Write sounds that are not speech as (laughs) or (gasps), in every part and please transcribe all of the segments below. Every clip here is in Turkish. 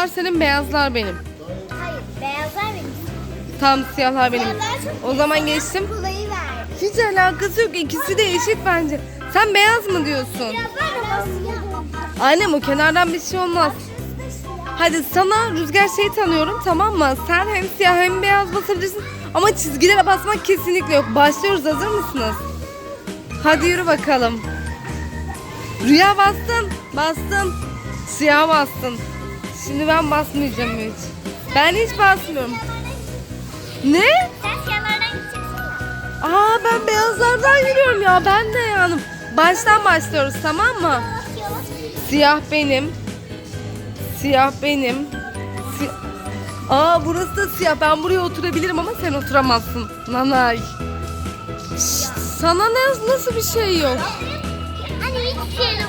siyahlar senin, beyazlar benim. Hayır, beyazlar benim. Tam siyahlar benim. O zaman geçtim. Hiç alakası yok. İkisi de eşit bence. Sen beyaz mı diyorsun? Annem o kenardan bir şey olmaz. Hadi sana rüzgar şey tanıyorum tamam mı? Sen hem siyah hem beyaz basabilirsin. Ama çizgilere basmak kesinlikle yok. Başlıyoruz hazır mısınız? Hadi yürü bakalım. Rüya bastın. Bastın. Siyah bastın. Şimdi ben basmayacağım hiç. Ben hiç basmıyorum. Ne? Sen siyahlardan gideceksin. Aa ben beyazlardan yürüyorum ya. Ben de yani. Baştan başlıyoruz tamam mı? Siyah benim. Siyah benim. Si- Aa burası da siyah. Ben buraya oturabilirim ama sen oturamazsın. Nanay. Şşt, sana ne, nasıl bir şey yok? Hani hiç şey da.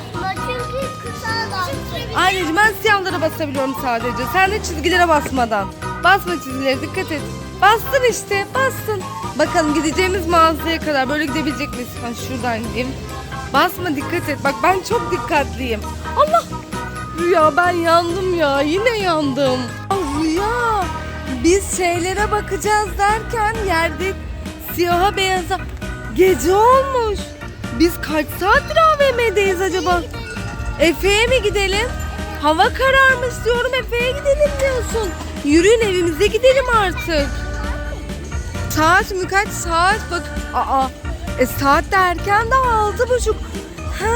Anneciğim ben siyahlara basabiliyorum sadece. Sen de çizgilere basmadan. Basma çizgilere dikkat et. Bastın işte bastın. Bakalım gideceğimiz mağazaya kadar böyle gidebilecek miyiz? Ha şuradan gideyim. Basma dikkat et. Bak ben çok dikkatliyim. Allah! Rüya ben yandım ya. Yine yandım. Aa, Rüya biz şeylere bakacağız derken yerde siyaha beyaza gece olmuş. Biz kaç saattir AVM'deyiz acaba? Efe'ye mi gidelim? Hava kararmış diyorum Efe'ye gidelim diyorsun. Yürüyün evimize gidelim artık. Saat mi kaç saat bak. Aa, e saat de erken daha altı buçuk. Ha,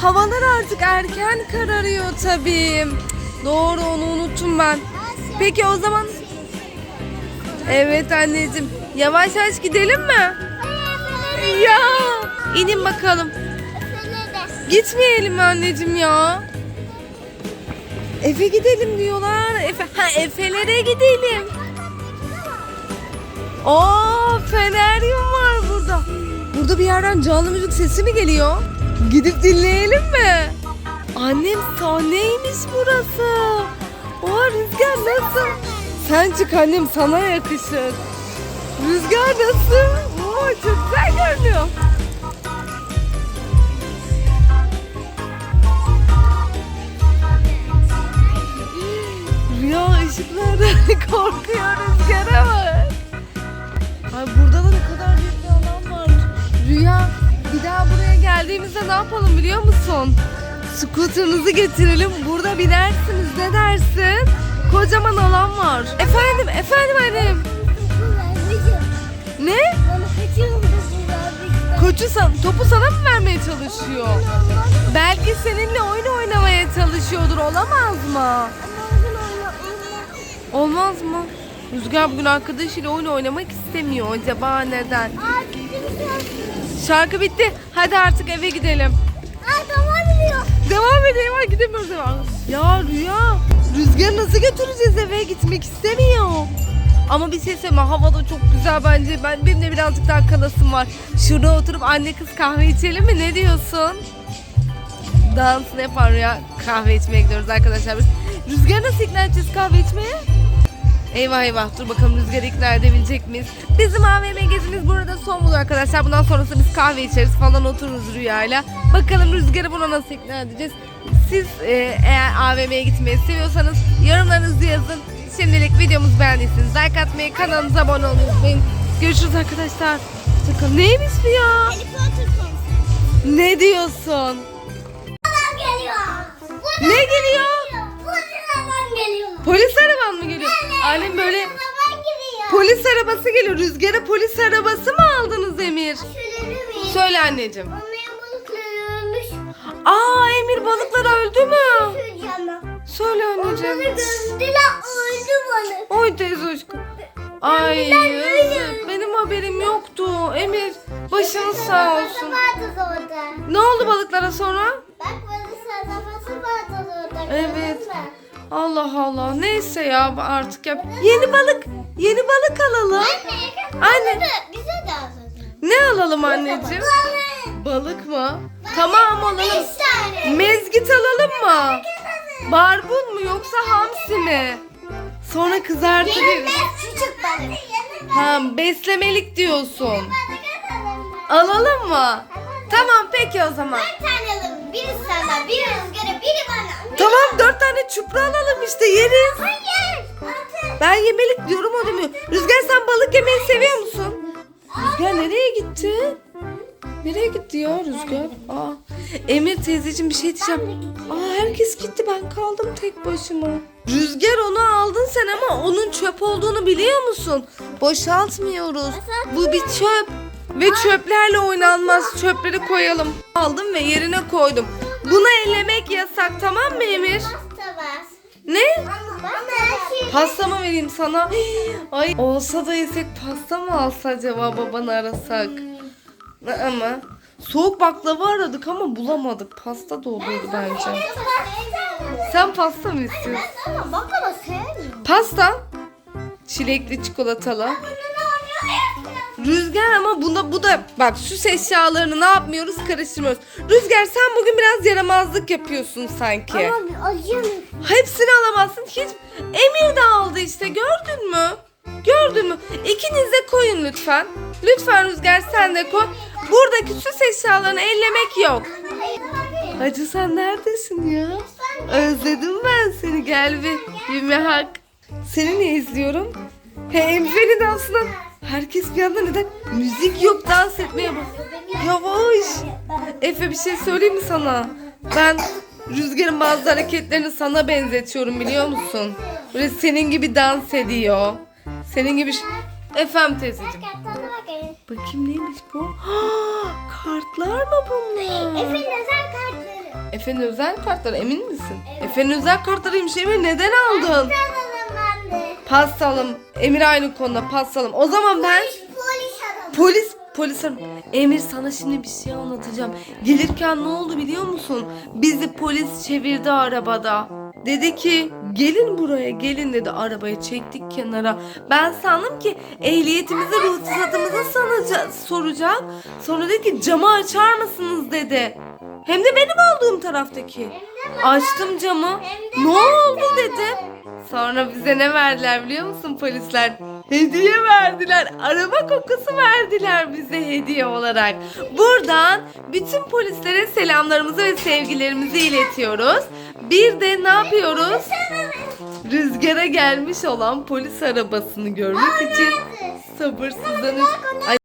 havalar artık erken kararıyor tabii. Doğru onu unuttum ben. Peki o zaman. Evet anneciğim. Yavaş yavaş gidelim mi? Ya. inin bakalım. Gitmeyelim anneciğim ya. Efe gidelim diyorlar. Efe, ha Efelere gidelim. Oo feneryum var burada. Burada bir yerden canlı müzik sesi mi geliyor? Gidip dinleyelim mi? Annem sahneymiş burası. Oha Rüzgar nasıl? Sen çık annem sana yakışır. Rüzgar nasıl? Oo çok güzel görünüyor. Rüya ışıklardan (laughs) korkuyor Rüzgar'a bak. Ay burada da ne kadar büyük bir alan var. Rüya bir daha buraya geldiğimizde ne yapalım biliyor musun? Scooter'ınızı getirelim. Burada binersiniz. Ne dersin? Kocaman alan var. Efendim, efendim annem. Ne? Koçu san, topu sana mı vermeye çalışıyor? Belki seninle oyun oynamaya çalışıyordur. Olamaz mı? Olmaz mı? Rüzgar bugün arkadaşıyla oyun oynamak istemiyor. Acaba neden? Şarkı bitti. Hadi artık eve gidelim. Devam edelim. Ay gidemiyoruz eve. Ya Rüya. Rüzgarı nasıl götüreceğiz eve? Gitmek istemiyor. Ama bir şey söyleyeyim? Hava da çok güzel bence. Ben, benim de birazcık daha kalasım var. Şurada oturup anne kız kahve içelim mi? Ne diyorsun? Dansını yapar Rüya. Kahve içmeye gidiyoruz arkadaşlar biz. Rüzgarı nasıl ikna edeceğiz kahve içmeye? Eyvah eyvah dur bakalım Rüzgar'ı ikna edebilecek miyiz? Bizim AVM gezimiz burada son buluyor arkadaşlar. Bundan sonrası biz kahve içeriz falan otururuz Rüya'yla. Bakalım Rüzgar'ı buna nasıl ikna edeceğiz? Siz e, eğer AVM'ye gitmeyi seviyorsanız yorumlarınızı yazın. Şimdilik videomuzu beğendiyseniz like atmayı, kanalımıza abone olmayı unutmayın. Görüşürüz arkadaşlar. Bakın neymiş bu ya? Ne diyorsun? Ne geliyor? Polis araban mı geliyor? Annem böyle polis arabası geliyor. Rüzgara polis arabası mı aldınız Emir? Söyle anneciğim. Aa Emir balıklar öldü mü? Söyle anneciğim. Oy teyze aşkım. Ay yazık. Benim haberim yoktu. Emir başınız sağ olsun. Ne oldu balıklara sonra? Bak balık sarılması vardı orada. Evet. mü? Allah Allah. Neyse ya artık yap. Yeni balık. Yeni balık alalım. Anne, bize de- az Ne alalım anneciğim? Balık. Mı? Tamam alalım. Mezgit alalım mı? Barbun mu yoksa hamsi mi? Sonra kızartırız. Küçük balık. Ha beslemelik diyorsun. Alalım mı? Tamam peki o zaman. Dört tane alalım. Biri senden, biri rüzgara, biri bana. Tamam dört tane çupra alalım işte yeriz. Hayır. Altı. Ben yemelik diyorum o demiyor. Rüzgar sen balık yemeyi seviyor musun? Rüzgar nereye gitti? Nereye gitti ya Rüzgar? Aa, Emir teyzeciğim bir şey diyeceğim. Aa, herkes gitti ben kaldım tek başıma. Rüzgar onu aldın sen ama onun çöp olduğunu biliyor musun? Boşaltmıyoruz. Bu bir çöp. Ve çöplerle oynanmaz. Çöpleri koyalım. Aldım ve yerine koydum. Bunu ellemek yasak tamam mı Emir? Ne? Şey. Pasta mı vereyim sana? (gasps) Ay olsa da yesek pasta mı alsa acaba babanı arasak? Ama soğuk baklava aradık ama bulamadık. Pasta da olurdu bence. Sen pasta mı istiyorsun? Ama baklava sevmiyorum. Pasta. Çilekli çikolatalı. Rüzgar ama bunda bu da bak süs eşyalarını ne yapmıyoruz karıştırmıyoruz. Rüzgar sen bugün biraz yaramazlık yapıyorsun sanki. Ama acım. Hepsini alamazsın. Hiç Emir de aldı işte gördün mü? Gördün mü? İkiniz de koyun lütfen. Lütfen Rüzgar sen de koy. Buradaki süs eşyalarını ellemek yok. Hacı sen neredesin ya? Özledim ben seni gel bir bir hak. Seni ne izliyorum? He Emre'nin dansına. Herkes bir anda neden? Müzik yok dans etmeye bak. Yavaş. Efe bir şey söyleyeyim mi sana? Ben Rüzgar'ın bazı hareketlerini sana benzetiyorum biliyor musun? Böyle senin gibi dans ediyor. Senin gibi... Efendim teyzeciğim. Bakayım neymiş bu? (gasps) kartlar mı bunlar? Efe'nin özel kartları. Efe'nin özel kartları emin misin? Efe'nin özel kartlarıymış Emir neden aldın? De. Pastalım. Emir aynı konuda pastalım. O zaman ben Polis alalım. polis polis ararım. Emir sana şimdi bir şey anlatacağım. Gelirken ne oldu biliyor musun? Bizi polis çevirdi arabada. Dedi ki gelin buraya gelin dedi arabayı çektik kenara. Ben sandım ki ehliyetimizi ruhsatımızı sanacak, soracak. Sonra dedi ki camı açar mısınız dedi. Hem de benim olduğum taraftaki. Açtım camı. Ne oldu dedim. Sonra bize ne verdiler biliyor musun polisler? Hediye verdiler. Araba kokusu verdiler bize hediye olarak. Buradan bütün polislere selamlarımızı ve sevgilerimizi iletiyoruz. Bir de ne yapıyoruz? Rüzgara gelmiş olan polis arabasını görmek için sabırsızlanıyoruz.